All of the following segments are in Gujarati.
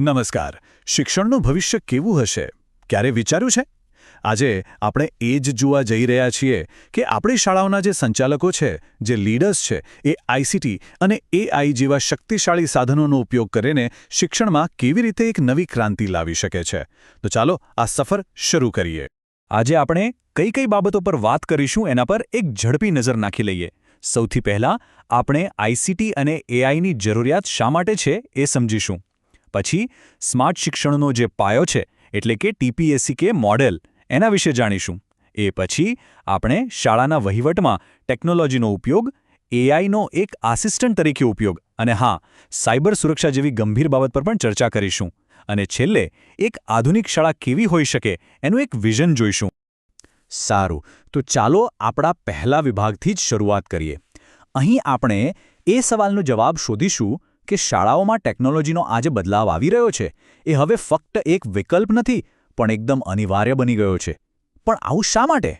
નમસ્કાર. શિક્ષણનું ભવિષ્ય કેવું હશે? ક્યારે વિચાર્યું છે? આજે આપણે એ જ જોવા જઈ રહ્યા છીએ કે આપણી શાળાઓના જે સંચાલકો છે, જે લીડર્સ છે, એ આઈસીટી અને એઆઈ જેવા શક્તિશાળી સાધનોનો ઉપયોગ કરીને શિક્ષણમાં કેવી રીતે એક નવી ક્રાંતિ લાવી શકે છે. તો ચાલો આ સફર શરૂ કરીએ. આજે આપણે કઈ કઈ બાબતો પર વાત કરીશું એના પર એક ઝડપી નજર નાખી લઈએ. સૌથી પહેલાં આપણે આઈસીટી અને એઆઈની જરૂરિયાત શા માટે છે એ સમજીશું. પછી સ્માર્ટ શિક્ષણનો જે પાયો છે, એટલે કે ટીપીએસસી કે મોડેલ, એના વિશે જાણીશું. એ પછી આપણે શાળાના વહીવટમાં ટેકનોલોજીનો ઉપયોગ, એઆઈનો એક આસિસ્ટન્ટ તરીકે ઉપયોગ અને હા, સાયબર સુરક્ષા જેવી ગંભીર બાબત પર પણ ચર્ચા કરીશું. અને છેલ્લે એક આધુનિક શાળા કેવી હોઈ શકે એનું એક વિઝન જોઈશું. સારું, તો ચાલો આપણા પહેલા વિભાગથી જ શરૂઆત કરીએ. અહીં આપણે એ સવાલનો જવાબ શોધીશું કે શાળાઓમાં ટેકનોલોજીનો આજે બદલાવ આવી રહ્યો છે, એ હવે ફક્ત એક વિકલ્પ નથી, પણ એકદમ અનિવાર્ય બની ગયો છે. પણ આવું શા માટે?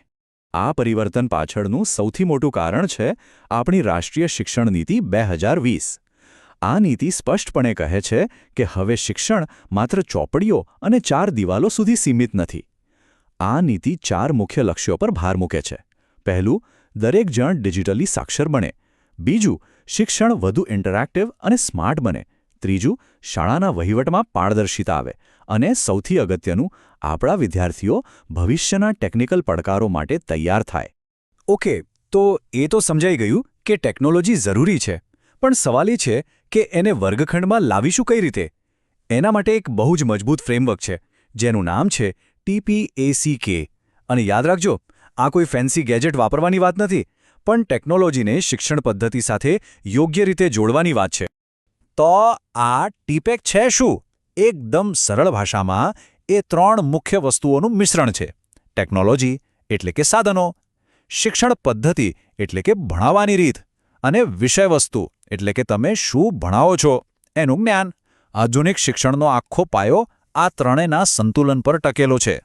આ પરિવર્તન પાછળનું સૌથી મોટું કારણ છે આપણી રાષ્ટ્રીય શિક્ષણ નીતિ બે આ નીતિ સ્પષ્ટપણે કહે છે કે હવે શિક્ષણ માત્ર ચોપડીઓ અને ચાર દિવાલો સુધી સીમિત નથી. આ નીતિ ચાર મુખ્ય લક્ષ્યો પર ભાર મૂકે છે. પહેલું, દરેક જણ ડિજિટલી સાક્ષર બને. બીજું શિક્ષણ વધુ ઇન્ટરેક્ટિવ અને સ્માર્ટ બને. ત્રીજું, શાળાના વહીવટમાં પારદર્શિતા આવે અને સૌથી અગત્યનું, આપણા વિદ્યાર્થીઓ ભવિષ્યના ટેકનિકલ પડકારો માટે તૈયાર થાય. ઓકે, તો એ તો સમજાઈ ગયું કે ટેકનોલોજી જરૂરી છે. પણ સવાલ એ છે કે એને વર્ગખંડમાં લાવીશું કઈ રીતે? એના માટે એક બહુ જ મજબૂત ફ્રેમવર્ક છે, જેનું નામ છે ટીપીએસીકે અને યાદ રાખજો, આ કોઈ ફેન્સી ગેજેટ વાપરવાની વાત નથી. પણ ટેકનોલોજીને શિક્ષણ પદ્ધતિ સાથે યોગ્ય રીતે જોડવાની વાત છે. તો આ ટીપેક છે શું? એકદમ સરળ ભાષામાં એ ત્રણ મુખ્ય વસ્તુઓનું મિશ્રણ છે. ટેકનોલોજી એટલે કે સાધનો, શિક્ષણ પદ્ધતિ એટલે કે ભણાવવાની રીત, અને વિષયવસ્તુ એટલે કે તમે શું ભણાવો છો એનું જ્ઞાન. આધુનિક શિક્ષણનો આખો પાયો આ ત્રણેયના સંતુલન પર ટકેલો છે.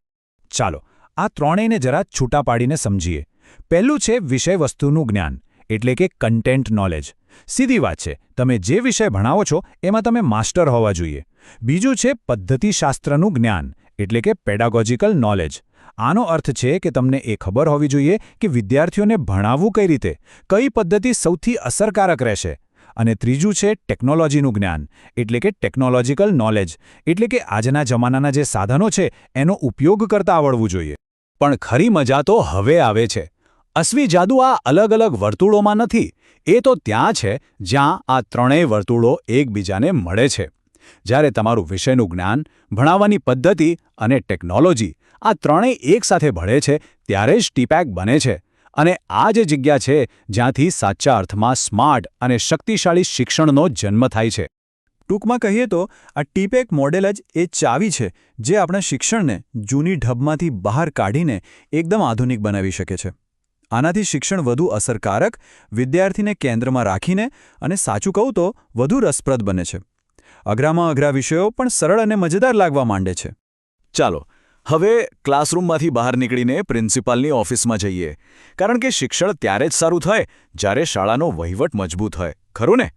ચાલો આ ત્રણેયને જરા છૂટા પાડીને સમજીએ. પહેલું છે વિષયવસ્તુનું જ્ઞાન, એટલે કે કન્ટેન્ટ નોલેજ સીધી વાત છે, તમે જે વિષય ભણાવો છો, એમાં તમે માસ્ટર હોવા જોઈએ. બીજું છે પદ્ધતિશાસ્ત્રનું જ્ઞાન, એટલે કે પેડાગોજિકલ નોલેજ આનો અર્થ છે કે તમને એ ખબર હોવી જોઈએ કે વિદ્યાર્થીઓને ભણાવવું કઈ રીતે, કઈ પદ્ધતિ સૌથી અસરકારક રહેશે. અને ત્રીજું છે ટેકનોલોજીનું જ્ઞાન, એટલે કે ટેકનોલોજીકલ નોલેજ એટલે કે આજના જમાનાના જે સાધનો છે, એનો ઉપયોગ કરતા આવડવું જોઈએ. પણ ખરી મજા તો હવે આવે છે. અસવી જાદુ આ અલગ અલગ વર્તુળોમાં નથી, એ તો ત્યાં છે જ્યાં આ ત્રણેય વર્તુળો એકબીજાને મળે છે. જ્યારે તમારું વિષયનું જ્ઞાન, ભણાવવાની પદ્ધતિ અને ટેકનોલોજી આ ત્રણેય એકસાથે ભળે છે, ત્યારે જ ટીપેક બને છે. અને આ જે જગ્યા છે જ્યાંથી સાચા અર્થમાં સ્માર્ટ અને શક્તિશાળી શિક્ષણનો જન્મ થાય છે. ટૂંકમાં કહીએ તો, આ ટીપેક મોડેલ જ એ ચાવી છે જે આપણા શિક્ષણને જૂની ઢબમાંથી બહાર કાઢીને એકદમ આધુનિક બનાવી શકે છે. આનાથી શિક્ષણ વધુ અસરકારક, વિદ્યાર્થીને કેન્દ્રમાં રાખીને અને સાચું કહું તો વધુ રસપ્રદ બને છે. અઘરામાં અઘરા વિષયો પણ સરળ અને મજેદાર લાગવા માંડે છે. ચાલો, હવે ક્લાસરૂમમાંથી બહાર નીકળીને પ્રિન્સિપાલની ઓફિસમાં જઈએ. કારણ કે શિક્ષણ ત્યારે જ સારું થાય, જ્યારે શાળાનો વહીવટ મજબૂત હોય. ખરું ને?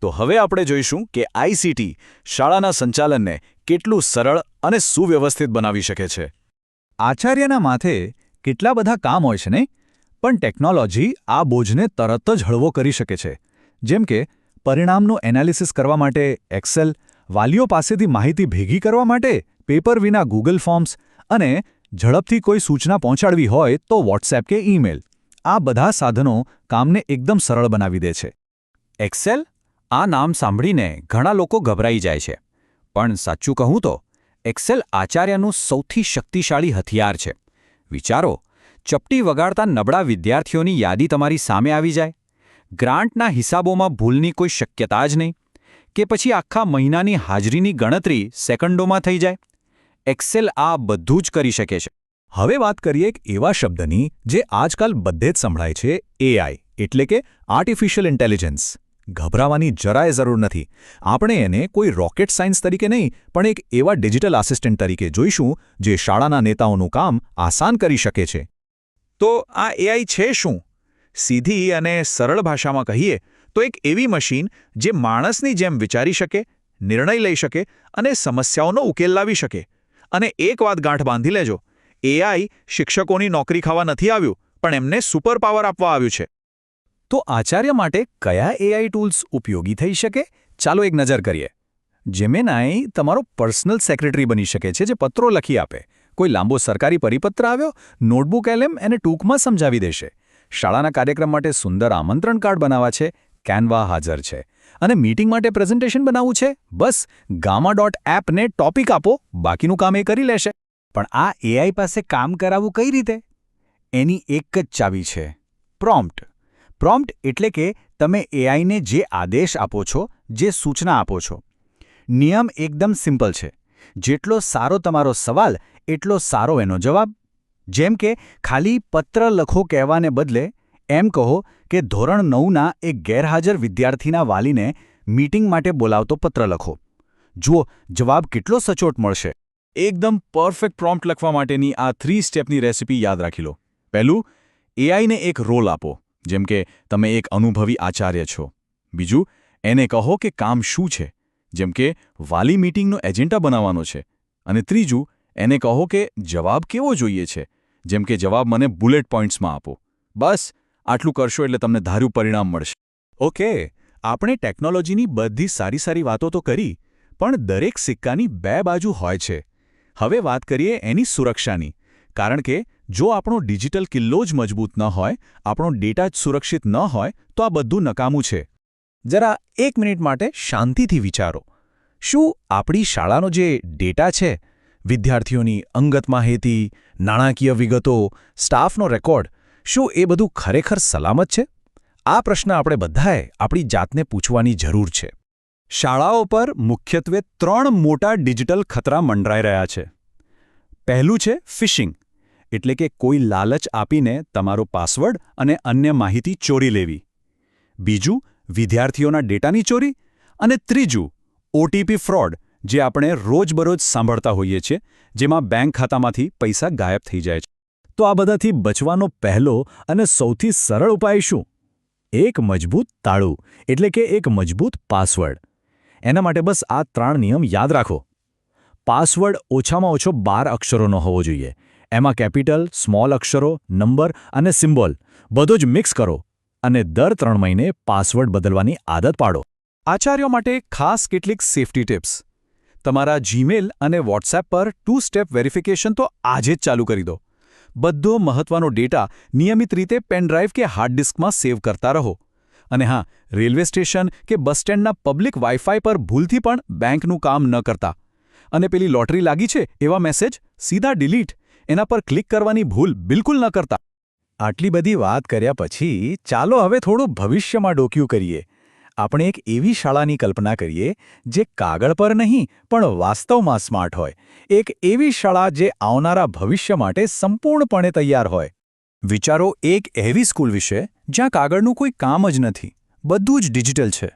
તો હવે આપણે જોઈશું કે આઈસીટી શાળાના સંચાલનને કેટલું સરળ અને સુવ્યવસ્થિત બનાવી શકે છે. આચાર્યના માથે કેટલા બધા કામ હોય છે નહીં? પણ ટેકનોલોજી આ બોજને તરત જ હળવો કરી શકે છે. જેમ કે, પરિણામનું એનાલિસિસ કરવા માટે એક્સેલ, વાલીઓ પાસેથી માહિતી ભેગી કરવા માટે પેપર વિના ગૂગલ ફોર્મ્સ અને ઝડપથી કોઈ સૂચના પહોંચાડવી હોય તો વોટ્સએપ કે ઈમેલ. આ બધા સાધનો કામને એકદમ સરળ બનાવી દે છે. એક્સેલ? આ નામ સાંભળીને ઘણા લોકો ગભરાઈ જાય છે. પણ સાચું કહું તો, એક્સેલ આચાર્યનું સૌથી શક્તિશાળી હથિયાર છે. વિચારો ચપટી વગાડતા નબળા વિદ્યાર્થીઓની યાદી તમારી સામે આવી જાય. ગ્રાન્ટના હિસાબોમાં ભૂલની કોઈ શક્યતા જ નહીં. કે પછી આખા મહિનાની હાજરીની ગણતરી સેકન્ડોમાં થઈ જાય. એક્સેલ આ બધું જ કરી શકે છે. હવે વાત કરીએ એક એવા શબ્દની જે આજકાલ બધે જ સંભળાય છે એઆઈ એટલે કે આર્ટિફિશિયલ ઇન્ટેલિજન્સ ગભરાવાની જરાય જરૂર નથી. આપણે એને કોઈ રોકેટ સાયન્સ તરીકે નહીં, પણ એક એવા ડિજિટલ આસિસ્ટન્ટ તરીકે જોઈશું, જે શાળાના નેતાઓનું કામ આસાન કરી શકે છે. તો આ એઆઈ છે શું? સીધી અને સરળ ભાષામાં કહીએ તો એક એવી મશીન જે માણસની જેમ વિચારી શકે, નિર્ણય લઈ શકે અને સમસ્યાઓનો ઉકેલ લાવી શકે. અને એક વાત ગાંઠ બાંધી લેજો એઆઈ શિક્ષકોની નોકરી ખાવા નથી આવ્યું, પણ એમને સુપર પાવર આપવા આવ્યું છે. તો આચાર્ય માટે કયા એઆઈ ટૂલ્સ ઉપયોગી થઈ શકે? ચાલો એક નજર કરીએ. જેમેનાઈ તમારો પર્સનલ સેક્રેટરી બની શકે છે જે પત્રો લખી આપે. કોઈ લાંબો સરકારી પરિપત્ર આવ્યો, નોટબુક એલેમ એને ટૂંકમાં સમજાવી દેશે. શાળાના કાર્યક્રમ માટે સુંદર આમંત્રણ કાર્ડ બનાવવા છે, કેનવા હાજર છે. અને મીટિંગ માટે પ્રેઝન્ટેશન બનાવવું છે, બસ, ગામા ડોટ એપને ટોપિક આપો, બાકીનું કામ એ કરી લેશે. પણ આ એઆઈ પાસે કામ કરાવવું કઈ રીતે? એની એક જ ચાવી છે, પ્રોમ્પ્ટ. પ્રોમ્પ્ટ એટલે કે તમે એઆઈને જે આદેશ આપો છો, જે સૂચના આપો છો. નિયમ એકદમ સિમ્પલ છે. જેટલો સારો તમારો સવાલ એટલો સારો એનો જવાબ? જેમ કે, ખાલી પત્ર લખો કહેવાને બદલે, એમ કહો કે ધોરણ નવના એક ગેરહાજર વિદ્યાર્થીના વાલીને મીટિંગ માટે બોલાવતો પત્ર લખો. જુઓ, જવાબ કેટલો સચોટ મળશે. એકદમ પરફેક્ટ પ્રોમ્પ્ટ લખવા માટેની આ થ્રી સ્ટેપની રેસિપી યાદ રાખી લો. પહેલું, એઆઈને એક રોલ આપો, જેમ કે, તમે એક અનુભવી આચાર્ય છો. બીજું, એને કહો કે કામ શું છે, જેમ કે, વાલી મીટિંગનો એજન્ડા બનાવવાનો છે. અને ત્રીજું એને કહો કે, જવાબ કેવો જોઈએ છે? જેમ કે જવાબ મને બુલેટ પોઈન્ટ્સમાં આપો. બસ, આટલું કરશો એટલે તમને ધાર્યું પરિણામ મળશે. ઓકે, આપણે ટેકનોલોજીની બધી સારી સારી વાતો તો કરી, પણ દરેક સિક્કાની બે બાજુ હોય છે. હવે વાત કરીએ એની સુરક્ષાની. કારણ કે, જો આપણો ડિજિટલ કિલ્લો જ મજબૂત ન હોય, આપણો ડેટા જ સુરક્ષિત ન હોય, તો આ બધું નકામું છે. જરા એક મિનિટ માટે શાંતિથી વિચારો. શું આપણી શાળાનો જે ડેટા છે વિદ્યાર્થીઓની અંગત માહિતી, નાણાકીય વિગતો, સ્ટાફનો રેકોર્ડ, શું એ બધું ખરેખર સલામત છે? આ પ્રશ્ન આપણે બધાએ આપણી જાતને પૂછવાની જરૂર છે. શાળાઓ પર મુખ્યત્વે ત્રણ મોટા ડિજિટલ ખતરા મંડરાઈ રહ્યા છે. પહેલું છે ફિશિંગ, એટલે કે કોઈ લાલચ આપીને તમારો પાસવર્ડ અને અન્ય માહિતી ચોરી લેવી. બીજું, વિદ્યાર્થીઓના ડેટાની ચોરી. અને ત્રીજું, ઓટીપી ફ્રોડ જે આપણે રોજબરોજ સાંભળતા હોઈએ છીએ, જેમાં બેંક ખાતામાંથી પૈસા ગાયબ થઈ જાય છે. તો આ બધાથી બચવાનો પહેલો અને સૌથી સરળ ઉપાય શું? એક મજબૂત તાળું, એટલે કે એક મજબૂત પાસવર્ડ. એના માટે બસ આ ત્રણ નિયમ યાદ રાખો. પાસવર્ડ ઓછામાં ઓછો બાર અક્ષરોનો હોવો જોઈએ. એમાં કેપિટલ, સ્મોલ અક્ષરો, નંબર અને સિમ્બોલ. બધો જ મિક્સ કરો અને દર ત્રણ મહિને પાસવર્ડ બદલવાની આદત પાડો. આચાર્યો માટે ખાસ કેટલીક સેફટી ટિપ્સ. તમારા જીમેલ અને વોટ્સએપ પર ટુ સ્ટેપ વેરિફિકેશન તો આજે જ ચાલુ કરી દો. બધો મહત્વનો ડેટા નિયમિત રીતે પેનડ્રાઈવ કે હાર્ડ ડિસ્કમાં સેવ કરતા રહો. અને હા, રેલવે સ્ટેશન કે બસ સ્ટેન્ડના પબ્લિક વાઇફાઈ પર ભૂલથી પણ બેંકનું કામ ન કરતા. અને પેલી લોટરી લાગી છે એવા મેસેજ સીધા ડિલીટ એના પર ક્લિક કરવાની ભૂલ બિલકુલ ન કરતા. આટલી બધી વાત કર્યા પછી ચાલો હવે થોડું ભવિષ્યમાં ડોક્યું કરીએ. આપણે એક એવી શાળાની કલ્પના કરીએ જે કાગળ પર નહીં, પણ વાસ્તવમાં સ્માર્ટ હોય. એક એવી શાળા જે આવનારા ભવિષ્ય માટે સંપૂર્ણપણે તૈયાર હોય. વિચારો એક એવી સ્કૂલ વિશે જ્યાં કાગળનું કોઈ કામ જ નથી. બધું જ ડિજિટલ છે.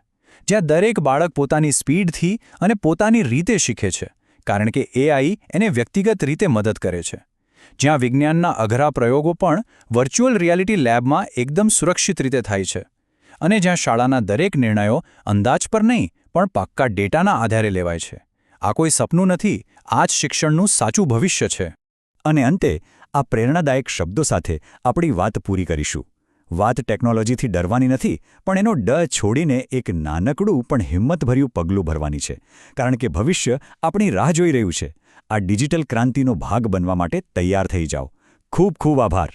જ્યાં દરેક બાળક પોતાની સ્પીડથી અને પોતાની રીતે શીખે છે, કારણ કે એઆઈ એને વ્યક્તિગત રીતે મદદ કરે છે. જ્યાં વિજ્ઞાનના અઘરા પ્રયોગો પણ વર્ચ્યુઅલ રિયાલિટી લેબમાં એકદમ સુરક્ષિત રીતે થાય છે. અને જ્યાં શાળાના દરેક નિર્ણયો અંદાજ પર નહીં, પણ પાક્કા ડેટાના આધારે લેવાય છે. આ કોઈ સપનું નથી, આ જ શિક્ષણનું સાચું ભવિષ્ય છે. અને અંતે, આ પ્રેરણાદાયક શબ્દો સાથે આપણી વાત પૂરી કરીશું. વાત ટેકનોલોજીથી ડરવાની નથી, પણ એનો ડર છોડીને એક નાનકડું પણ હિંમતભર્યું પગલું ભરવાની છે. કારણ કે ભવિષ્ય આપણી રાહ જોઈ રહ્યું છે. આ ડિજિટલ ક્રાંતિનો ભાગ બનવા માટે તૈયાર થઈ જાઓ. ખૂબ ખૂબ આભાર.